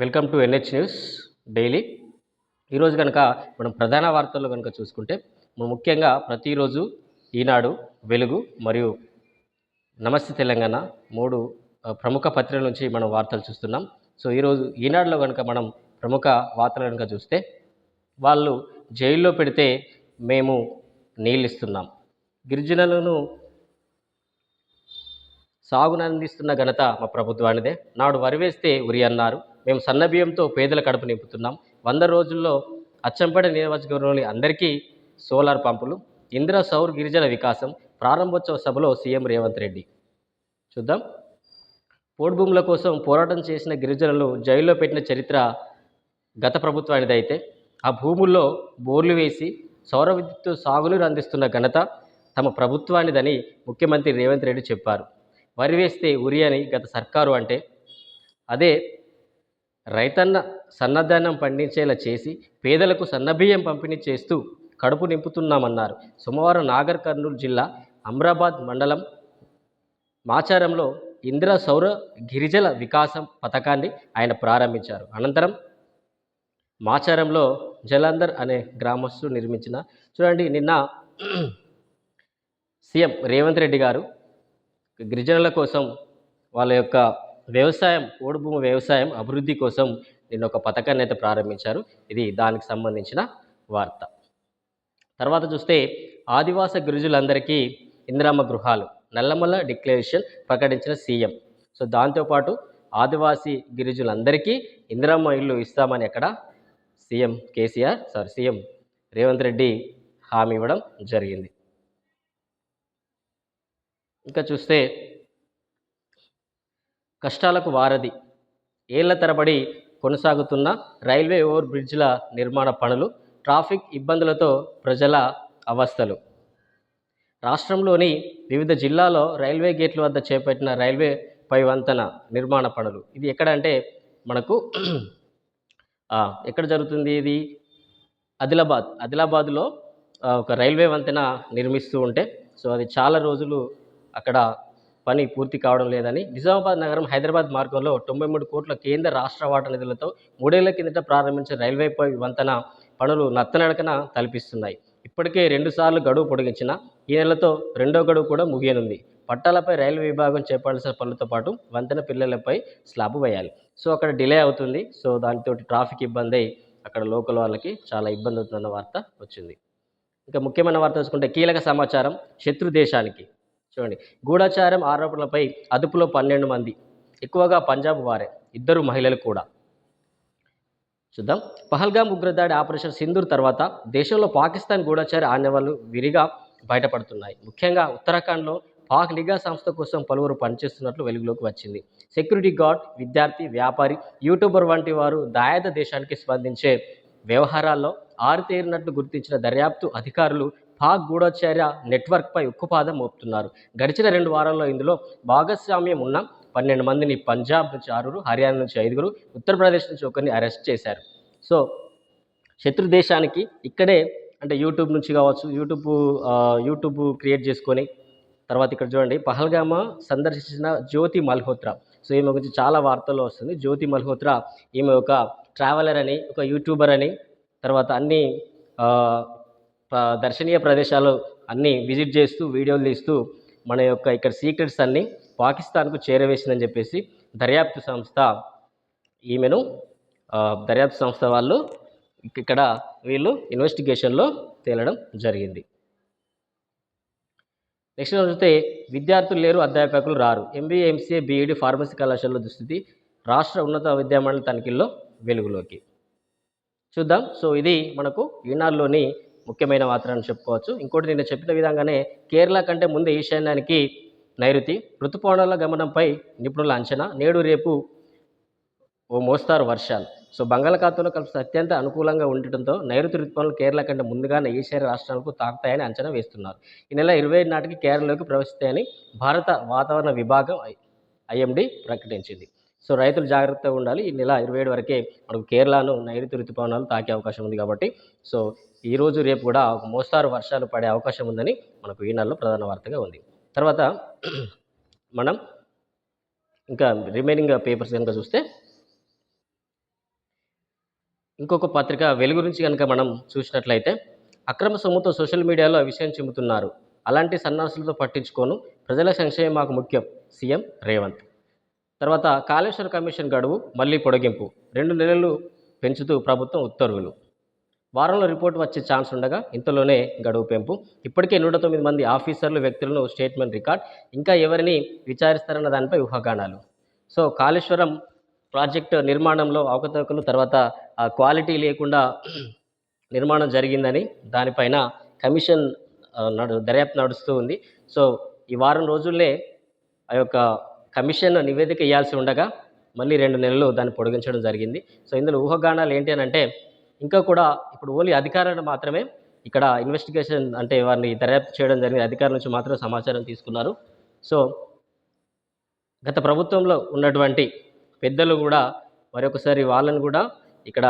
Welcome to NH news daily. ఈరోజు కనుక మనం ప్రధాన వార్తల్లో కనుక చూసుకుంటే మనం ముఖ్యంగా ప్రతిరోజు ఈనాడు వెలుగు మరియు నమస్తే తెలంగాణ మూడు ప్రముఖ పత్రికల నుంచి మనం వార్తలు చూస్తున్నాం. సో ఈరోజు ఈనాడులో కనుక మనం ప్రముఖ వార్తలు కనుక చూస్తే వాళ్ళు జైల్లో పెడితే మేము నీళ్ళు ఇస్తున్నాం గిరిజనులను సాగునందిస్తున్న ఘనత మా ప్రభుత్వానిదే. నాడు వరి వేస్తే ఉరి అన్నారు. మేము సన్నబియ్యంతో పేదల కడుపు నింపుతున్నాం. వంద రోజుల్లో అచ్చంపేట నియోజకవర్గంలోని అందరికీ సోలార్ పంపులు ఇందిర సౌర్ గిరిజన వికాసం ప్రారంభోత్సవ సభలో సీఎం రేవంత్ రెడ్డి. చూద్దాం. పోడు భూముల కోసం పోరాటం చేసిన గిరిజనులు జైల్లో పెట్టిన చరిత్ర గత ప్రభుత్వానిదైతే ఆ భూముల్లో బోర్లు వేసి సౌర విద్యుత్ సాగునీరు అందిస్తున్న ఘనత తమ ప్రభుత్వానిదని ముఖ్యమంత్రి రేవంత్ రెడ్డి చెప్పారు. వరి వేస్తే ఉరి అని గత సర్కారు అంటే అదే రైతన్న సన్నధాన్యం పండించేలా చేసి పేదలకు సన్నబియ్యం పంపిణీ చేస్తూ కడుపు నింపుతున్నామన్నారు. సోమవారం నాగర్ కర్నూలు జిల్లా అమ్రాబాద్ మండలం మాచారంలో ఇందిరా సౌర గిరిజల వికాసం పథకాన్ని ఆయన ప్రారంభించారు. అనంతరం మాచారంలో జలంధర్ అనే గ్రామస్తులు నిర్మించిన చూడండి నిన్న సీఎం రేవంత్ రెడ్డి గారు గిరిజనుల కోసం వాళ్ళ యొక్క వ్యవసాయం ఓడిభూమి వ్యవసాయం అభివృద్ధి కోసం నిన్న ఒక పథకాన్ని అయితే ప్రారంభించారు. ఇది దానికి సంబంధించిన వార్త. తర్వాత చూస్తే ఆదివాస గిరిజులందరికీ ఇందిరామ గృహాలు నల్లమల్ల డిక్లరేషన్ ప్రకటించిన సీఎం. సో దాంతోపాటు ఆదివాసీ గిరిజులందరికీ ఇందిరామ ఇల్లు ఇస్తామని అక్కడ CM KCR sorry CM Revanth Reddy హామీ ఇవ్వడం జరిగింది. ఇంకా చూస్తే కష్టాలకు వారధి. ఏళ్ళ తరబడి కొనసాగుతున్న రైల్వే ఓవర్ బ్రిడ్జ్ల నిర్మాణ పనులు ట్రాఫిక్ ఇబ్బందులతో ప్రజల అవస్థలు. రాష్ట్రంలోని వివిధ జిల్లాలో రైల్వే గేట్ల వద్ద చేపట్టిన రైల్వే పై వంతెన నిర్మాణ పనులు. ఇది ఎక్కడ అంటే మనకు ఎక్కడ జరుగుతుంది ఇది? ఆదిలాబాద్. ఆదిలాబాద్లో ఒక రైల్వే వంతెన నిర్మిస్తూ ఉంటే సో అది చాలా రోజులు అక్కడ పని పూర్తి కావడం లేదని నిజామాబాద్ నగరం హైదరాబాద్ మార్గంలో తొంభై మూడు కోట్ల కేంద్ర రాష్ట్ర వాటా నిధులతో మూడేళ్ళ కిందట ప్రారంభించిన రైల్వేపై వంతెన పనులు నత్తనడకన తలపిస్తున్నాయి. ఇప్పటికే రెండుసార్లు గడువు పొడిగించిన ఈ నెలతో రెండో గడువు కూడా ముగియనుంది. పట్టాలపై రైల్వే విభాగం చేపట్టాల్సిన పనులతో పాటు వంతెన పిల్లలపై స్లాబ్ వేయాలి. సో అక్కడ డిలే అవుతుంది. సో దానితో ట్రాఫిక్ ఇబ్బంది అయి అక్కడ లోకల్ వాళ్ళకి చాలా ఇబ్బంది అవుతుందన్న వార్త వచ్చింది. ఇంకా ముఖ్యమైన వార్త చూసుకుంటే కీలక సమాచారం శత్రు దేశానికి. చూడండి. గూఢచారం ఆరోపణలపై అదుపులో పన్నెండు మంది. ఎక్కువగా పంజాబ్ వారే ఇద్దరు మహిళలు కూడా. చూద్దాం. పహల్గామ్ ఉగ్రదాడి ఆపరేషన్ సింధూర్ తర్వాత దేశంలో పాకిస్తాన్ గూఢచారి ఆన్యవాళ్ళు విరిగా బయటపడుతున్నాయి. ముఖ్యంగా ఉత్తరాఖండ్లో పాక్ నిఘా సంస్థ కోసం పలువురు పనిచేస్తున్నట్లు వెలుగులోకి వచ్చింది. సెక్యూరిటీ గార్డ్ విద్యార్థి వ్యాపారి యూట్యూబర్ వంటి వారు దాయాద దేశానికి స్పందించే వ్యవహారాల్లో ఆరితేరినట్లు గుర్తించిన దర్యాప్తు అధికారులు పాక్ గూఢచర్య నెట్వర్క్పై ఉక్కుపాదం మోపుతున్నారు. గడిచిన రెండు వారాల్లో ఇందులో భాగస్వామ్యం ఉన్న పన్నెండు మందిని పంజాబ్ నుంచి ఆరుగురు హర్యానా నుంచి ఐదుగురు ఉత్తరప్రదేశ్ నుంచి ఒకరిని అరెస్ట్ చేశారు. సో శత్రు దేశానికి ఇక్కడే అంటే యూట్యూబ్ నుంచి కావచ్చు యూట్యూబ్ యూట్యూబ్ క్రియేట్ చేసుకొని తర్వాత ఇక్కడ చూడండి పహల్గామా సందర్శించిన జ్యోతి మల్హోత్రా. సో ఈమె గురించి చాలా వార్తల్లో వస్తుంది. జ్యోతి మల్హోత్రా ఈమె ఒక ట్రావెలర్ అని ఒక యూట్యూబర్ అని తర్వాత అన్ని దర్శనీయ ప్రదేశాలు అన్నీ విజిట్ చేస్తూ వీడియోలు తీస్తూ మన యొక్క ఇక్కడ సీక్రెట్స్ అన్నీ పాకిస్తాన్కు చేరవేసిందని చెప్పేసి దర్యాప్తు సంస్థ ఈమెను దర్యాప్తు సంస్థ వాళ్ళు ఇక్కడ వీళ్ళు ఇన్వెస్టిగేషన్లో తేలడం జరిగింది. నెక్స్ట్ చూస్తే విద్యార్థులు లేరు అధ్యాపకులు రారు. ఎంబీఏ ఎంసీఏ బీఈడి ఫార్మసీ కళాశాలలో దుస్థితి రాష్ట్ర ఉన్నత విద్యామండలి తనిఖీల్లో వెలుగులోకి. చూద్దాం. సో ఇది మనకు ఈనాడులోని ముఖ్యమైన వార్త అని చెప్పుకోవచ్చు. ఇంకోటి నేను చెప్పిన విధంగానే కేరళ కంటే ముందు ఈశాన్యానికి నైరుతి ఋతుపవనాల గమనంపై నిపుణుల అంచనా. నేడు రేపు ఓ మోస్తారు వర్షాలు. సో బంగాళాఖాతంలో కలిసి అత్యంత అనుకూలంగా ఉండటంతో నైరుతి ఋతుపవనాలు కేరళ కంటే ముందుగానే ఈశాన్య రాష్ట్రాలకు తాకుతాయని అంచనా వేస్తున్నారు. ఈ నెల ఇరవై ఐదు నాటికి కేరళలోకి ప్రవేశిస్తాయని భారత వాతావరణ విభాగం ఐఎండి ప్రకటించింది. సో రైతులు జాగ్రత్తగా ఉండాలి. ఈ నెల ఇరవై ఏడు వరకే మనకు కేరళను నైరుతి ఋతుపవనాలు తాకే అవకాశం ఉంది కాబట్టి సో ఈరోజు రేపు కూడా ఒక మోస్తారు వర్షాలు పడే అవకాశం ఉందని మనకు ఈ నెలలో ప్రధాన వార్తగా ఉంది. తర్వాత మనం ఇంకా రిమైనింగ్ పేపర్స్ కనుక చూస్తే ఇంకొక పత్రిక వెలుగు గురించి కనుక మనం చూసినట్లయితే అక్రమ సొమ్ముతో సోషల్ మీడియాలో విషయం చెబుతున్నారు అలాంటి సన్నాసులతో పట్టించుకోను. ప్రజల సంక్షేమం మాకు ముఖ్యం. సీఎం రేవంత్. తర్వాత కాళేశ్వర కమిషన్ గడువు మళ్ళీ పొడిగింపు. రెండు నెలలు పెంచుతూ ప్రభుత్వం ఉత్తర్వులు. వారంలో రిపోర్ట్ వచ్చే ఛాన్స్ ఉండగా ఇంతలోనే గడువు పెంపు. ఇప్పటికే నూట తొమ్మిది మంది ఆఫీసర్లు వ్యక్తులను స్టేట్మెంట్ రికార్డ్ ఇంకా ఎవరిని విచారిస్తారన్న దానిపై ఊహాగానాలు. సో కాళేశ్వరం ప్రాజెక్టు నిర్మాణంలో అవకతవకలు తర్వాత ఆ క్వాలిటీ లేకుండా నిర్మాణం జరిగిందని దానిపైన కమిషన్ నడు దర్యాప్తు నడుస్తూ ఉంది. సో ఈ వారం రోజుల్లే ఆ యొక్క కమిషన్ నివేదిక ఇవ్వాల్సి ఉండగా మళ్ళీ రెండు నెలలు దాన్ని పొడిగించడం జరిగింది. సో ఇందులో ఊహగానాలు ఏంటి అని అంటే ఇంకా కూడా ఇప్పుడు ఓన్లీ అధికారులను మాత్రమే ఇక్కడ ఇన్వెస్టిగేషన్ అంటే వారిని దర్యాప్తు చేయడం జరిగింది. అధికారుల నుంచి మాత్రం సమాచారం తీసుకున్నారు. సో గత ప్రభుత్వంలో ఉన్నటువంటి పెద్దలు కూడా మరొకసారి వాళ్ళని కూడా ఇక్కడ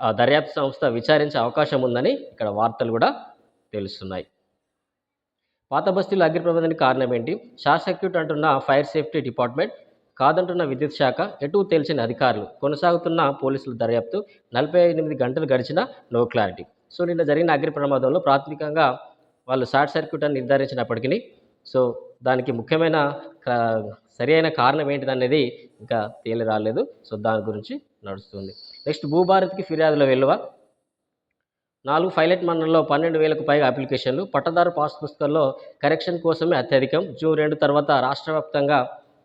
ఆ దర్యాప్తు సంస్థ విచారించే అవకాశం ఉందని ఇక్కడ వార్తలు కూడా తెలుస్తున్నాయి. పాత బస్తీలో అగ్ని ప్రమాదానికి కారణం ఏంటి? షార్ట్ సర్క్యూట్ అంటున్న ఫైర్ సేఫ్టీ డిపార్ట్మెంట్ కాదంటున్న విద్యుత్ శాఖ ఎటు తేల్చిన అధికారులు కొనసాగుతున్న పోలీసుల దర్యాప్తు నలభై ఎనిమిది గంటలు గడిచిన నో క్లారిటీ. సో నిన్న జరిగిన అగ్ని ప్రమాదంలో ప్రాథమికంగా వాళ్ళు షార్ట్ సర్క్యూట్ అని నిర్ధారించినప్పటికీ సో దానికి ముఖ్యమైన సరైన సరి అయిన కారణం ఏంటిదనేది ఇంకా తేలి రాలేదు సో దాని గురించి నడుస్తుంది. నెక్స్ట్ భూభారత్కి ఫిర్యాదులో వెలువ నాలుగు పైలట్ మండలంలో పన్నెండు వేలకు పైగా అప్లికేషన్లు. పట్టదారు పాస్ పుస్తకాల్లో కరెక్షన్ కోసమే అత్యధికం. జూన్ రెండు తర్వాత రాష్ట్ర వ్యాప్తంగా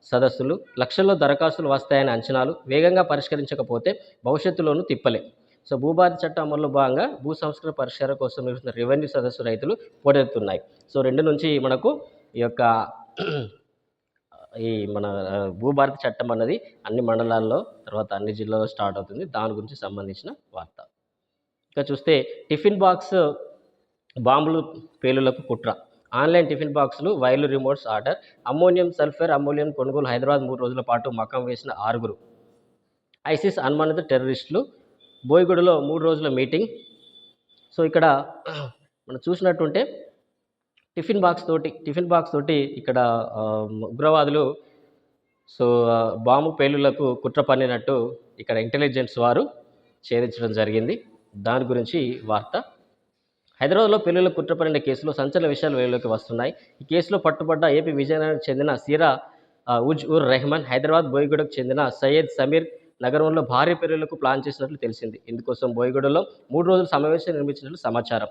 సదస్సులు. లక్షల్లో దరఖాస్తులు వస్తాయని అంచనాలు. వేగంగా పరిష్కరించకపోతే భవిష్యత్తులోనూ తిప్పలే. సో భూభారతి చట్టం అమల్లో భాగంగా భూ సంస్కరణ పరిష్కారం కోసం నిర్వహిస్తున్న రెవెన్యూ సదస్సు రైతులు పోటెత్తున్నాయి సో రెండు నుంచి మనకు ఈ యొక్క ఈ మన భూభారతి చట్టం అన్నది అన్ని మండలాల్లో తర్వాత అన్ని జిల్లాల్లో స్టార్ట్ అవుతుంది. దాని గురించి సంబంధించిన వార్త. ఇంకా చూస్తే టిఫిన్ బాక్స్ బాంబులు పేలులకు కుట్ర. ఆన్లైన్ టిఫిన్ బాక్సులు వైర్లు remotes order ammonium sulphur ammonium కొనుగోలు హైదరాబాద్ మూడు రోజుల పాటు మకం వేసిన ఆరుగురు. ఐసిస్ అనుమానిత టెర్రరిస్టులు బోయిగూడలో మూడు రోజుల మీటింగ్. సో ఇక్కడ మనం చూసినట్టుంటే టిఫిన్ బాక్స్ తోటి టిఫిన్ బాక్స్ తోటి ఇక్కడ ఉగ్రవాదులు సో బాంబు పేలులకు కుట్ర పన్నినట్టు ఇక్కడ ఇంటెలిజెన్స్ వారు ఛేదించడం జరిగింది. దాని గురించి వార్త. హైదరాబాద్లో పెళ్ళిలో కుట్రపడిన కేసులో సంచలన విషయాలు వెలుగులోకి వస్తున్నాయి. ఈ కేసులో పట్టుబడ్డ ఏపీ విజయనగరం చెందిన సీరా ఉజ్ ఉర్ రెహమాన్ హైదరాబాద్ బోయిగూడకు చెందిన సయ్యద్ సమీర్ నగరంలో భారీ పెళ్ళిలకు ప్లాన్ చేసినట్లు తెలిసింది. ఇందుకోసం బోయిగూడలో మూడు రోజుల సమావేశం నిర్మించినట్లు సమాచారం.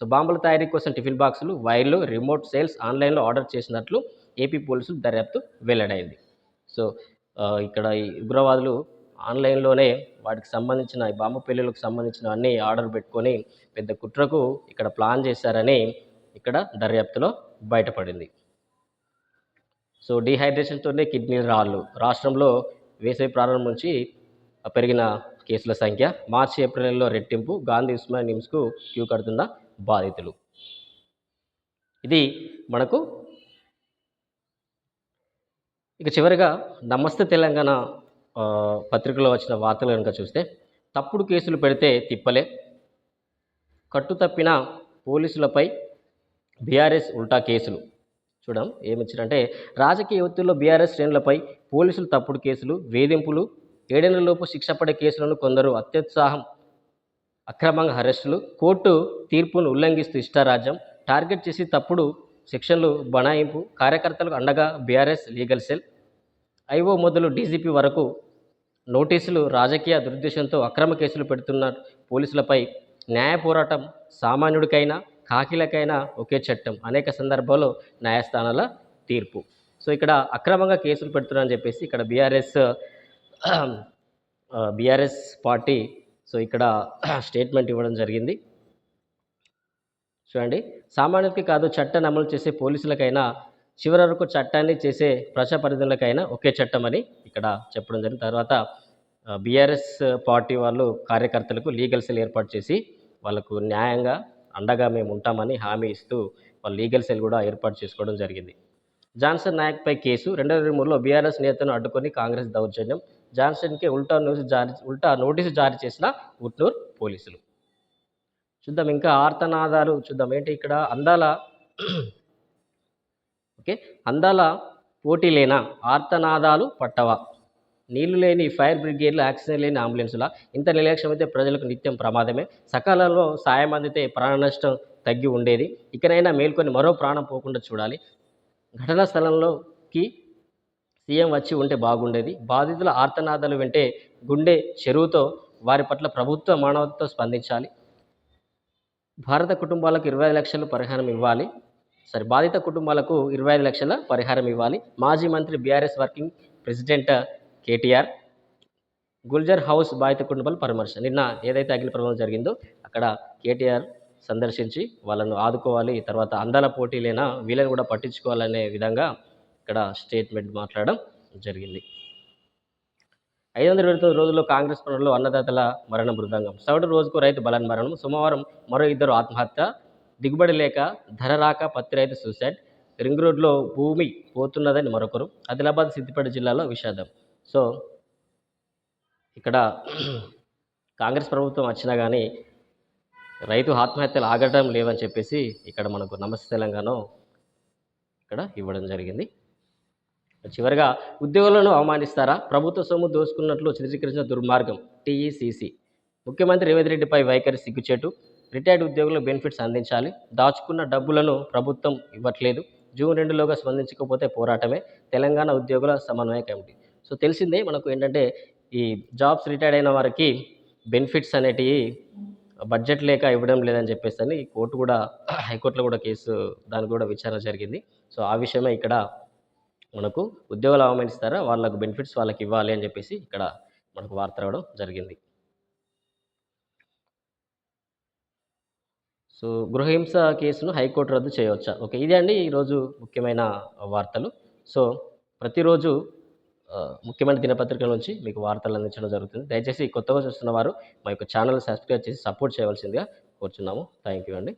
సో బాంబుల తయారీ కోసం టిఫిన్ బాక్సులు వైర్లు రిమోట్ సేల్స్ ఆన్లైన్లో ఆర్డర్ చేసినట్లు ఏపీ పోలీసులు దర్యాప్తు వెల్లడైంది. సో ఇక్కడ ఈ ఉగ్రవాదులు ఆన్లైన్లోనే వాటికి సంబంధించిన ఈ బాంబు పెళ్ళిళ్ళకు సంబంధించిన అన్ని ఆర్డర్ పెట్టుకొని పెద్ద కుట్రకు ఇక్కడ ప్లాన్ చేశారని ఇక్కడ దర్యాప్తులో బయటపడింది. సో డీహైడ్రేషన్తోనే కిడ్నీ రాళ్ళు. రాష్ట్రంలో వేసవి ప్రారంభం నుంచి పెరిగిన కేసుల సంఖ్య మార్చి ఏప్రిల్ నెలలో రెట్టింపు గాంధీ ఉస్మాన్ నిమ్స్కు క్యూ కడుతున్న బాధితులు. ఇది మనకు ఇక చివరిగా నమస్తే తెలంగాణ పత్రికలో వచ్చిన వార్తలు కనుక చూస్తే తప్పుడు కేసులు పెడితే తిప్పలే. కట్టు తప్పిన పోలీసులపై బీఆర్ఎస్ ఉల్టా కేసులు. చూడం ఏమిచ్చారంటే రాజకీయ ఒత్తిడిలో బీఆర్ఎస్ శ్రేణులపై పోలీసులు తప్పుడు కేసులు వేధింపులు ఏడేళ్ళలోపు శిక్ష పడే కేసులను కొందరు అత్యుత్సాహం అక్రమంగా అరెస్టులు కోర్టు తీర్పును ఉల్లంఘిస్తూ ఇష్టారాజ్యం టార్గెట్ చేసి తప్పుడు సెక్షన్లు బనాయింపు కార్యకర్తలకు అండగా బీఆర్ఎస్ లీగల్ సెల్ ఐఓ మొదలు డీజీపీ వరకు నోటీసులు రాజకీయ దురుద్దేశంతో అక్రమ కేసులు పెడుతున్న పోలీసులపై న్యాయ పోరాటం సామాన్యుడికైనా కాకిలకైనా ఒకే చట్టం. అనేక సందర్భాల్లో న్యాయస్థానాల తీర్పు. సో ఇక్కడ అక్రమంగా కేసులు పెడుతున్నారని చెప్పేసి ఇక్కడ బీఆర్ఎస్ బీఆర్ఎస్ పార్టీ సో ఇక్కడ స్టేట్మెంట్ ఇవ్వడం జరిగింది. చూడండి సామాన్యుడికి కాదు చట్టాన్ని అమలు చేసే పోలీసులకైనా చివరి వరకు చట్టాన్ని చేసే ప్రజాప్రతినిధులకైనా ఒకే చట్టం అని ఇక్కడ చెప్పడం జరిగింది. తర్వాత బీఆర్ఎస్ పార్టీ వాళ్ళు కార్యకర్తలకు లీగల్ సెల్ ఏర్పాటు చేసి వాళ్ళకు న్యాయంగా అండగా మేము ఉంటామని హామీ ఇస్తూ వాళ్ళు లీగల్ సెల్ కూడా ఏర్పాటు చేసుకోవడం జరిగింది. జాన్సన్ నాయక్పై కేసు రెండు వేల మూడులో బీఆర్ఎస్ నేతను అడ్డుకొని కాంగ్రెస్ దౌర్జన్యం. జాన్సన్కి ఉల్టా న్యూస్ జారీ ఉల్టా నోటీసు జారీ చేసిన ఉట్నూర్ పోలీసులు. చూద్దాం ఇంకా ఆర్తనాదాలు చూద్దాం. ఏంటి ఇక్కడ అందాల ఓకే? అందాల పోటీలేనా? ఆర్తనాదాలు పట్టవా? నీళ్ళు లేని ఫైర్ బ్రిగేడ్లు ఆక్సిజన్ లేని అంబులెన్సుల? ఇంత నిర్లక్ష్యం అయితే ప్రజలకు నిత్యం ప్రమాదమే. సకాలంలో సాయం అందితే ప్రాణ నష్టం తగ్గి ఉండేది. ఇకనైనా మేల్కొని మరో ప్రాణం పోకుండా చూడాలి. ఘటనా స్థలంలోకి సీఎం వచ్చి ఉంటే బాగుండేది. బాధితుల ఆర్తనాదాలు వింటే గుండె చెరువుతో వారి పట్ల ప్రభుత్వ మానవతతో స్పందించాలి. భారత కుటుంబాలకు ఇరవై లక్షలు పరిహారం ఇవ్వాలి. సరే బాధిత కుటుంబాలకు ఇరవై ఐదు లక్షల పరిహారం ఇవ్వాలి. మాజీ మంత్రి BRS working president KTR Gulzar Houz బాధిత కుటుంబాల పరామర్శ. నిన్న ఏదైతే అగ్ని ప్రమాదం జరిగిందో అక్కడ కేటీఆర్ సందర్శించి వాళ్ళను ఆదుకోవాలి తర్వాత అందాల పోటీలైనా వీళ్ళని కూడా పట్టించుకోవాలనే విధంగా ఇక్కడ స్టేట్మెంట్ మాట్లాడడం జరిగింది. ఐదు వందల ఇరవై తొమ్మిది రోజుల్లో కాంగ్రెస్ పనుల్లో అన్నదాతల మరణ మృదంగం. సౌడు రోజుకు రైతు బలన్ మరణం. సోమవారం మరో ఇద్దరు ఆత్మహత్య దిగుబడి లేక ధర రాక పత్తి రైతు సూసైడ్ రింగ్ రోడ్లో భూమి పోతున్నదని మరొకరు. ఆదిలాబాద్ సిద్దిపేట జిల్లాలో విషాదం. సో ఇక్కడ కాంగ్రెస్ ప్రభుత్వం వచ్చినా కానీ రైతు ఆత్మహత్యలు ఆగటం లేవని చెప్పేసి ఇక్కడ మనకు నమస్తే తెలంగాణ ఇక్కడ ఇవ్వడం జరిగింది. చివరిగా ఉద్యోగులను అవమానిస్తారా? ప్రభుత్వ సొమ్ము దోసుకున్నట్లు చిత్రీకరించిన దుర్మార్గం టీఈసీసీ. ముఖ్యమంత్రి రేవంత్ రెడ్డిపై వైఖరి సిగ్గుచేటు. రిటైర్డ్ ఉద్యోగులకు బెనిఫిట్స్ అందించాలి. దాచుకున్న డబ్బులను ప్రభుత్వం ఇవ్వట్లేదు. జూన్ రెండులోగా స్పందించకపోతే పోరాటమే. తెలంగాణ ఉద్యోగుల సమన్వయ కమిటీ. సో తెలిసిందే మనకు ఏంటంటే ఈ జాబ్స్ రిటైర్డ్ అయిన వారికి బెనిఫిట్స్ అనేటివి బడ్జెట్ లేక ఇవ్వడం లేదని చెప్పేసి అని కోర్టు కూడా హైకోర్టులో కూడా కేసు దాని కూడా విచారణ జరిగింది. సో ఆ విషయమే ఇక్కడ మనకు ఉద్యోగాలు అవమానిస్తారా? వాళ్ళకు బెనిఫిట్స్ వాళ్ళకి ఇవ్వాలి అని చెప్పేసి ఇక్కడ మనకు వార్త రావడం జరిగింది. సో గృహహింస కేసును హైకోర్టు రద్దు చేయవచ్చా? ఓకే ఇదే అండి ఈరోజు ముఖ్యమైన వార్తలు. సో ప్రతిరోజు ముఖ్యమైన దినపత్రికల నుంచి మీకు వార్తలు అందించడం జరుగుతుంది. దయచేసి కొత్తగా చూస్తున్న వారు మా యొక్క ఛానల్ సబ్స్క్రైబ్ చేసి సపోర్ట్ చేయవలసిందిగా కోరుచున్నాము. థ్యాంక్ యూ అండి.